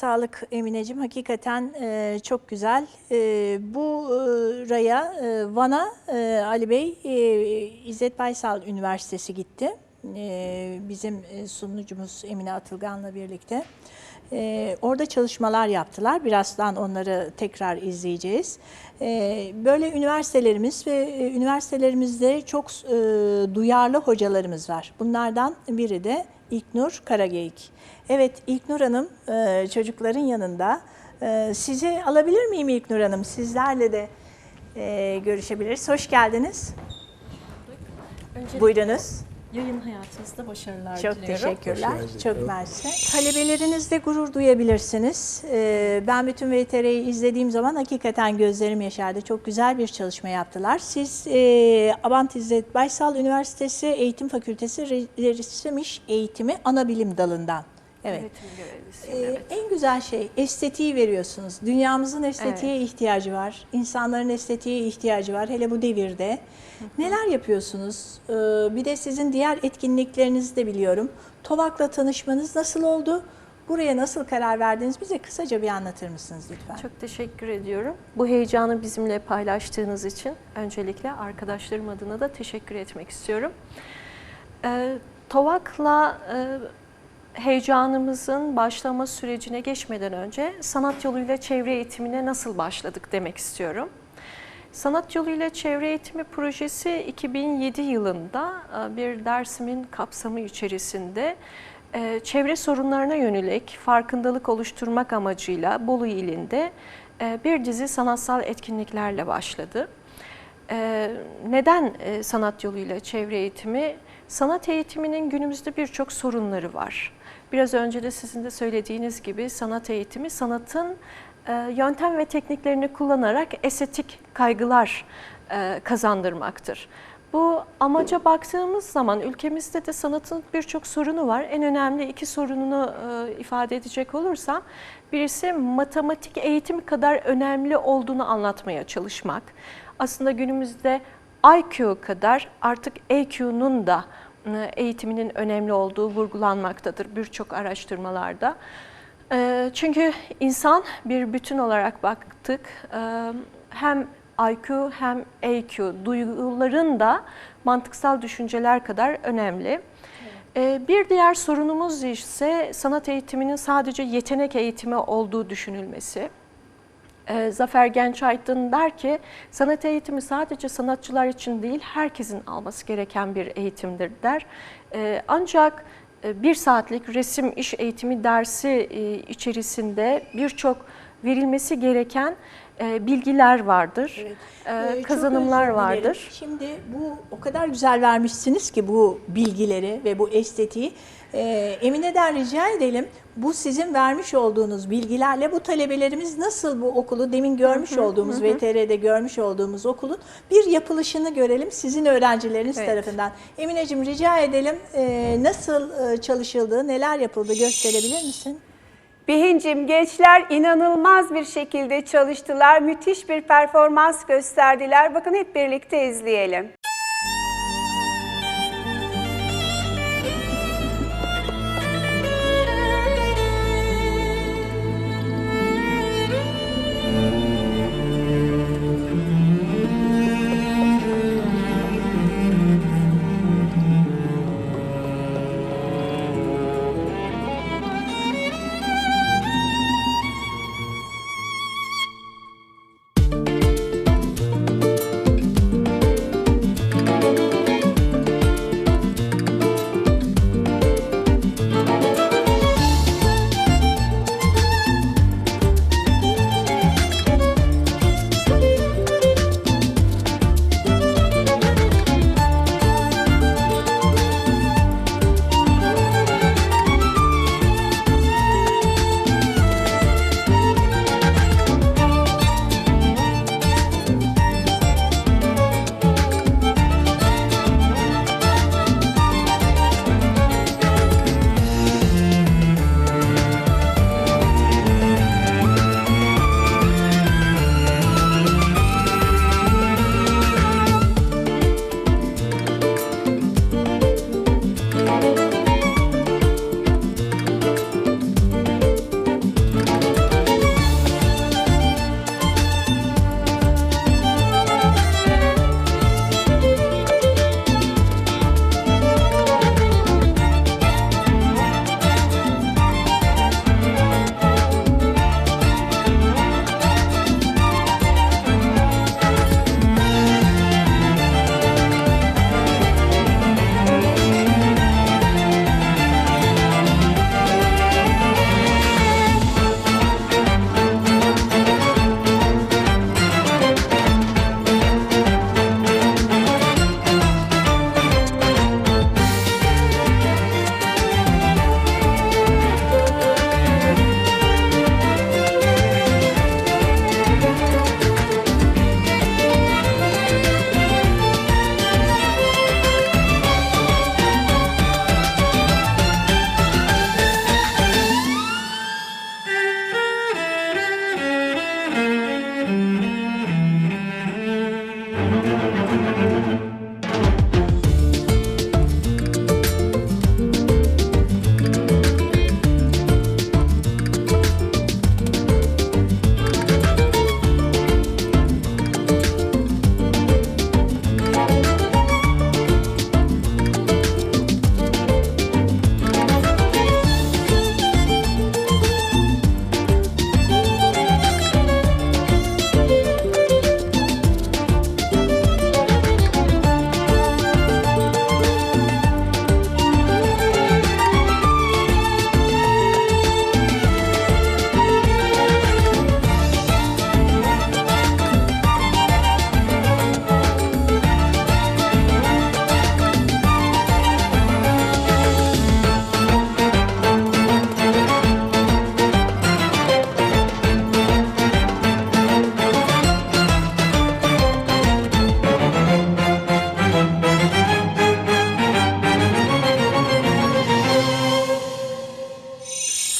Sağlık Emineciğim. Hakikaten e, çok güzel. E, bu e, raya e, Van'a e, Ali Bey e, İzzet Baysal Üniversitesi gitti. E, bizim e, sunucumuz Emine Atılgan'la birlikte. E, orada çalışmalar yaptılar. Birazdan onları tekrar izleyeceğiz. E, böyle üniversitelerimiz ve e, üniversitelerimizde çok e, duyarlı hocalarımız var. Bunlardan biri de İlknur Karageyik. Evet İlknur Hanım e, çocukların yanında. E, Sizi alabilir miyim İlknur Hanım? Sizlerle de e, görüşebiliriz. Hoş geldiniz. Öncelikle Buyurunuz. Yayın hayatınızda başarılar Çok diliyorum. teşekkürler. Çok mersi. Talebelerinizle gurur duyabilirsiniz. Ee, Ben bütün VTR'yi izlediğim zaman hakikaten gözlerim yaşardı. Çok güzel bir çalışma yaptılar. Siz e, Abant İzzet Baysal Üniversitesi Eğitim Fakültesi Re- Resim İş Eğitimi Ana Bilim Dalından. Evet. Ee, evet. En güzel şey estetiği veriyorsunuz. Dünyamızın estetiğe ihtiyacı var. İnsanların estetiğe ihtiyacı var. Hele bu devirde. Neler yapıyorsunuz? Ee, Bir de sizin diğer etkinliklerinizi de biliyorum. Tovak'la tanışmanız nasıl oldu? Buraya nasıl karar verdiniz? Bize kısaca bir anlatır mısınız lütfen? Çok teşekkür ediyorum. Bu heyecanı bizimle paylaştığınız için öncelikle arkadaşlarım adına da teşekkür etmek istiyorum. Ee, Tovak'la e, heyecanımızın başlama sürecine geçmeden önce sanat yoluyla çevre eğitimine nasıl başladık demek istiyorum. Sanat yoluyla çevre eğitimi projesi 2007 yılında e, bir dersimin kapsamı içerisinde e, çevre sorunlarına yönelik farkındalık oluşturmak amacıyla Bolu ilinde e, bir dizi sanatsal etkinliklerle başladı. Neden sanat yoluyla çevre eğitimi? Sanat eğitiminin günümüzde birçok sorunları var. Biraz önce de sizin de söylediğiniz gibi sanat eğitimi sanatın e, yöntem ve tekniklerini kullanarak estetik kaygılar e, kazandırmaktır. Bu amaca baktığımız zaman ülkemizde de sanatın birçok sorunu var. En önemli iki sorununu e, ifade edecek olursam birisi matematik eğitimi kadar önemli olduğunu anlatmaya çalışmak. Aslında günümüzde IQ kadar artık EQ'nun da eğitiminin önemli olduğu vurgulanmaktadır birçok araştırmalarda. E, Çünkü insan bir bütün olarak baktık e, hem IQ hem EQ duyguların da mantıksal düşünceler kadar önemli. E, Bir diğer sorunumuz ise sanat eğitiminin sadece yetenek eğitimi olduğu düşünülmesi. E, Zafer Gençaydın der ki sanat eğitimi sadece sanatçılar için değil herkesin alması gereken bir eğitimdir der. E, Ancak e, bir saatlik resim iş eğitimi dersi e, içerisinde birçok verilmesi gereken e, bilgiler vardır, e, Ee, kazanımlar vardır. Şimdi bu o kadar güzel vermişsiniz ki bu bilgileri ve bu estetiği. Ee, Emine'den rica edelim. Bu sizin vermiş olduğunuz bilgilerle bu talebelerimiz nasıl bu okulu demin görmüş olduğumuz VTR'de görmüş olduğumuz okulun bir yapılışını görelim sizin öğrencileriniz Evet. tarafından. Emineciğim rica edelim e, nasıl e, çalışıldığı, neler yapıldı gösterebilir misin? Bihincim gençler inanılmaz bir şekilde çalıştılar. Müthiş bir performans gösterdiler. Bakın hep birlikte izleyelim.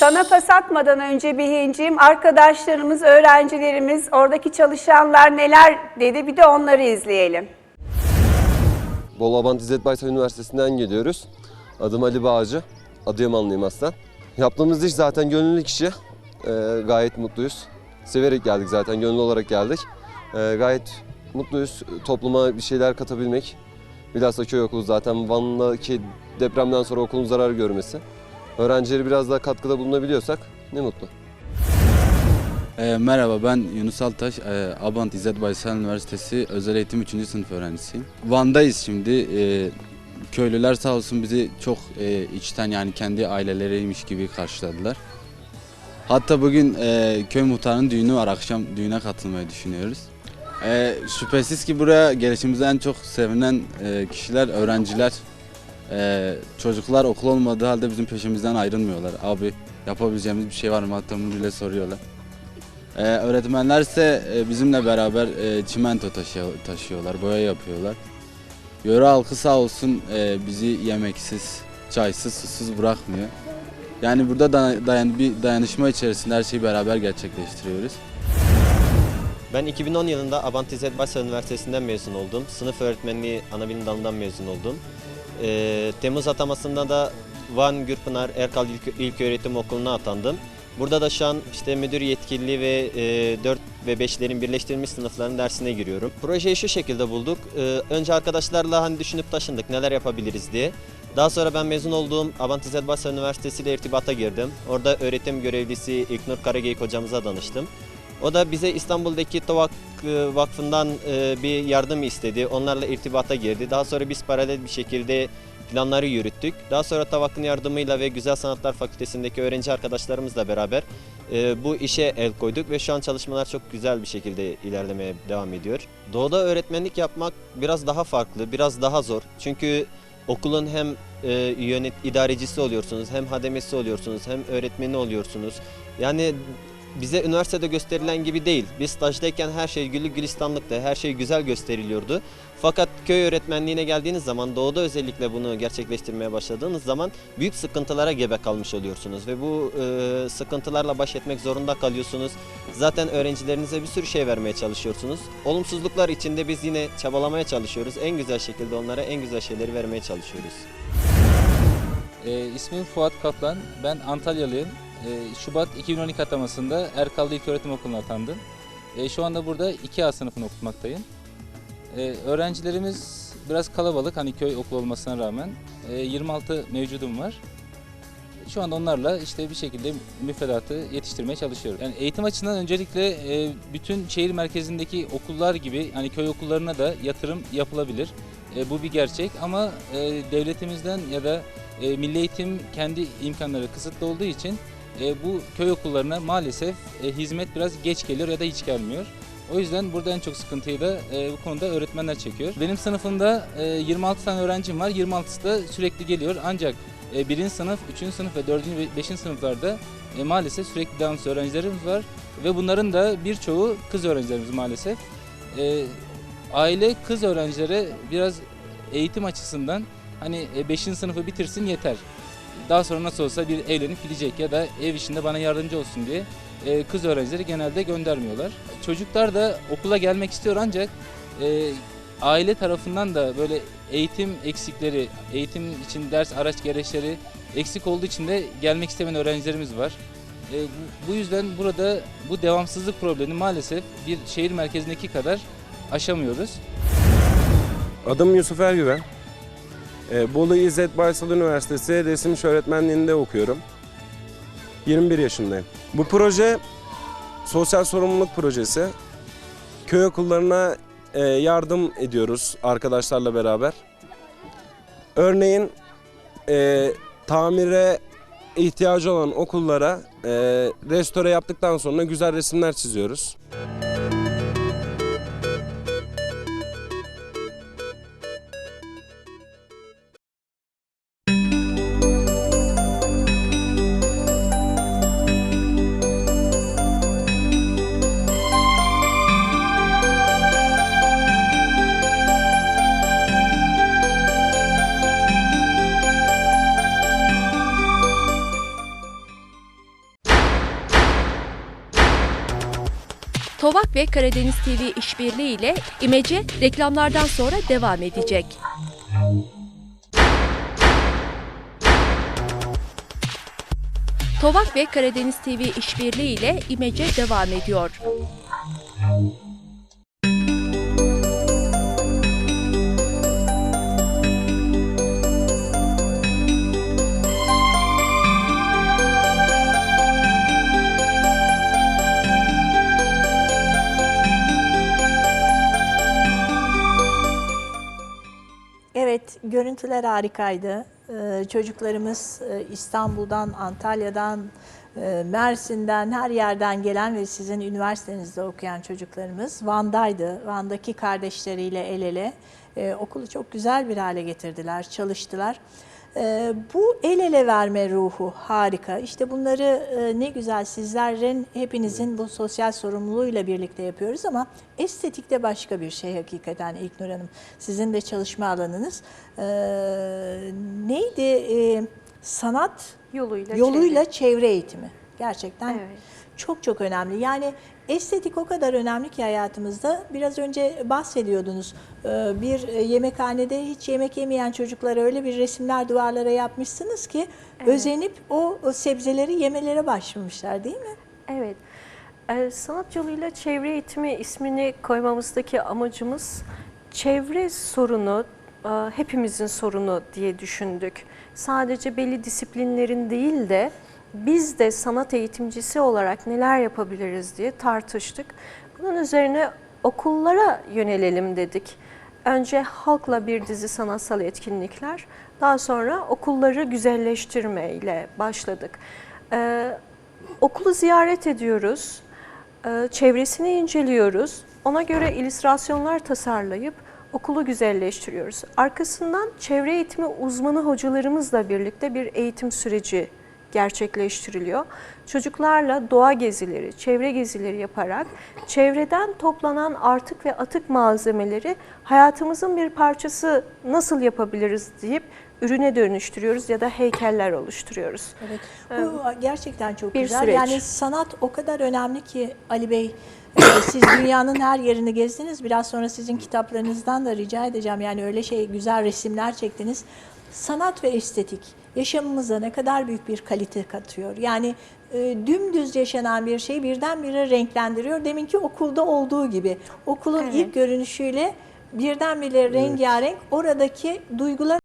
Bana pas atmadan önce Bihinciğim, arkadaşlarımız, öğrencilerimiz, oradaki çalışanlar neler dedi bir de onları izleyelim. Bolu Abant İzzet Baysal Üniversitesi'nden geliyoruz. Adım Ali Bağcı. Adıyamanlıyım aslen. Yaptığımız iş zaten gönüllülük işi. Ee, gayet mutluyuz. Severek geldik zaten, gönüllü olarak geldik. Ee, gayet mutluyuz. Topluma bir şeyler katabilmek. Bilhassa köy okulu zaten Van'daki depremden sonra okulun zarar görmesi. Öğrencileri biraz daha katkıda bulunabiliyorsak ne mutlu. E, merhaba ben Yunus Altaş, e, Abant İzzet Baysal Üniversitesi Özel Eğitim 3. sınıf öğrencisiyim. Van'dayız şimdi. E, köylüler sağ olsun bizi çok e, içten yani kendi aileleriymiş gibi karşıladılar. Hatta bugün e, köy muhtarının düğünü var, akşam düğüne katılmayı düşünüyoruz. E, şüphesiz ki buraya gelişimizde en çok sevinen e, kişiler öğrenciler. E, çocuklar okul olmadığı halde bizim peşimizden ayrılmıyorlar. Abi yapabileceğimiz bir şey var mı? Hatta bunu bile soruyorlar. Ee, öğretmenler ise e, bizimle beraber e, çimento taşı- taşıyorlar, boya yapıyorlar. Yöre halkı sağ olsun e, bizi yemeksiz, çaysız, susuz bırakmıyor. Yani burada da, dayan, bir dayanışma içerisinde her şeyi beraber gerçekleştiriyoruz. Ben 2010 yılında Abant İzzet Baysal Üniversitesi'nden mezun oldum. Sınıf öğretmenliği ana bilim dalından mezun oldum. Ee, Temmuz atamasında da Van Gürpınar Erkal İlk, İlköğretim Okulu'na atandım. Burada da şu an işte müdür yetkililiği ve e, 4 ve 5'lerin birleştirilmiş sınıfların dersine giriyorum. Projeyi şu şekilde bulduk. Ee, önce arkadaşlarla hani düşünüp taşındık neler yapabiliriz diye. Daha sonra ben mezun olduğum Abant İzzet Baysal Üniversitesi ile irtibata girdim. Orada öğretim görevlisi İlknur Karageyik hocamıza danıştım. O da bize İstanbul'daki Tovak e, Vakfı'ndan e, bir yardım istedi. Onlarla irtibata girdi. Daha sonra biz paralel bir şekilde planları yürüttük. Daha sonra Tavak'ın yardımıyla ve Güzel Sanatlar Fakültesindeki öğrenci arkadaşlarımızla beraber e, bu işe el koyduk ve şu an çalışmalar çok güzel bir şekilde ilerlemeye devam ediyor. Doğuda öğretmenlik yapmak biraz daha farklı, biraz daha zor. Çünkü okulun hem e, yönet idarecisi oluyorsunuz, hem hademesi oluyorsunuz, hem öğretmeni oluyorsunuz. Yani bize üniversitede gösterilen gibi değil. Biz stajdayken her şey güllük gülistanlıktı, her şey güzel gösteriliyordu. Fakat köy öğretmenliğine geldiğiniz zaman, doğuda özellikle bunu gerçekleştirmeye başladığınız zaman büyük sıkıntılara gebe kalmış oluyorsunuz. Ve bu e, sıkıntılarla baş etmek zorunda kalıyorsunuz. Zaten öğrencilerinize bir sürü şey vermeye çalışıyorsunuz. Olumsuzluklar içinde biz yine çabalamaya çalışıyoruz. En güzel şekilde onlara en güzel şeyleri vermeye çalışıyoruz. E, ismim Fuat Kaplan. Ben Antalyalıyım. E, Şubat 2012 atamasında Erkal'da İlköğretim Okulu'na atandım. E, şu anda burada 2A sınıfını okutmaktayım. E, öğrencilerimiz biraz kalabalık hani köy okulu olmasına rağmen. E, 26 mevcudum var. Şu anda onlarla işte bir şekilde müfredatı yetiştirmeye çalışıyorum. Yani eğitim açısından öncelikle e, bütün şehir merkezindeki okullar gibi hani köy okullarına da yatırım yapılabilir. E, bu bir gerçek ama e, devletimizden ya da milli eğitim kendi imkanları kısıtlı olduğu için e, bu köy okullarına maalesef e, hizmet biraz geç geliyor ya da hiç gelmiyor. O yüzden burada en çok sıkıntıyı da e, bu konuda öğretmenler çekiyor. Benim sınıfımda e, 26 tane öğrencim var. 26'sı da sürekli geliyor. Ancak e, 1. sınıf, 3. sınıf ve 4. ve 5. sınıflarda e, maalesef sürekli devamsız öğrencilerimiz var. Ve bunların da birçoğu kız öğrencilerimiz maalesef. E, aile kız öğrencilere biraz eğitim açısından hani 5. sınıfı bitirsin yeter. Daha sonra nasıl olsa bir evlenip gidecek ya da ev işinde bana yardımcı olsun diye e, kız öğrencileri genelde göndermiyorlar. Çocuklar da okula gelmek istiyor ancak e, aile tarafından da böyle eğitim eksikleri, eğitim için ders araç gereçleri eksik olduğu için de gelmek istemeyen öğrencilerimiz var. E, bu- yüzden burada bu devamsızlık problemi maalesef bir şehir merkezindeki kadar aşamıyoruz. Adım Yusuf Ergüven. Ee, Bolu İzzet Baysal Üniversitesi resim iş öğretmenliğinde okuyorum. 21 yaşındayım. Bu proje sosyal sorumluluk projesi. Köy okullarına e, yardım ediyoruz arkadaşlarla beraber. Örneğin e, tamire ihtiyacı olan okullara e, restore yaptıktan sonra güzel resimler çiziyoruz. Tovak ve Karadeniz TV işbirliği ile İmece reklamlardan sonra devam edecek. Tovak ve Karadeniz TV işbirliği ile İmece devam ediyor. Görüntüler harikaydı. Ee, çocuklarımız e, İstanbul'dan, Antalya'dan, e, Mersin'den, her yerden gelen ve sizin üniversitenizde okuyan çocuklarımız Van'daydı. Van'daki kardeşleriyle el ele e, okulu çok güzel bir hale getirdiler, çalıştılar. E, bu el ele verme ruhu harika. İşte bunları e, ne güzel sizlerin hepinizin bu sosyal sorumluluğuyla birlikte yapıyoruz ama estetik de başka bir şey hakikaten İlknur Hanım. Sizin de çalışma alanınız. E, neydi? E, sanat Yoluyla, yoluyla çevre. çevre eğitimi. Gerçekten Evet. Çok çok önemli. Yani estetik o kadar önemli ki hayatımızda. Biraz önce bahsediyordunuz. Ee, Bir yemekhanede hiç yemek yemeyen çocuklara öyle bir resimler duvarlara yapmışsınız ki özenip o, o sebzeleri yemelere başlamışlar değil mi? Evet. Ee, sanat yoluyla çevre eğitimi ismini koymamızdaki amacımız çevre sorunu e, hepimizin sorunu diye düşündük. Sadece belli disiplinlerin değil de biz de sanat eğitimcisi olarak neler yapabiliriz diye tartıştık. Bunun üzerine okullara yönelelim dedik. Önce halkla bir dizi sanatsal etkinlikler, daha sonra okulları güzelleştirme ile başladık. Ee, okulu ziyaret ediyoruz, e, çevresini inceliyoruz, ona göre illüstrasyonlar tasarlayıp okulu güzelleştiriyoruz. Arkasından çevre eğitimi uzmanı hocalarımızla birlikte bir eğitim süreci gerçekleştiriliyor. Çocuklarla doğa gezileri, çevre gezileri yaparak çevreden toplanan artık ve atık malzemeleri hayatımızın bir parçası nasıl yapabiliriz deyip ürüne dönüştürüyoruz ya da heykeller oluşturuyoruz. Evet. Bu gerçekten çok bir güzel. süreç. Yani sanat o kadar önemli ki Ali Bey. Siz dünyanın her yerini gezdiniz. Biraz sonra sizin kitaplarınızdan da rica edeceğim. Yani öyle şey güzel resimler çektiniz. Sanat ve estetik yaşamımıza ne kadar büyük bir kalite katıyor. Yani e, dümdüz yaşanan bir şeyi birdenbire renklendiriyor. Deminki okulda olduğu gibi. Okulun Evet. ilk görünüşüyle birdenbire rengarenk oradaki duygular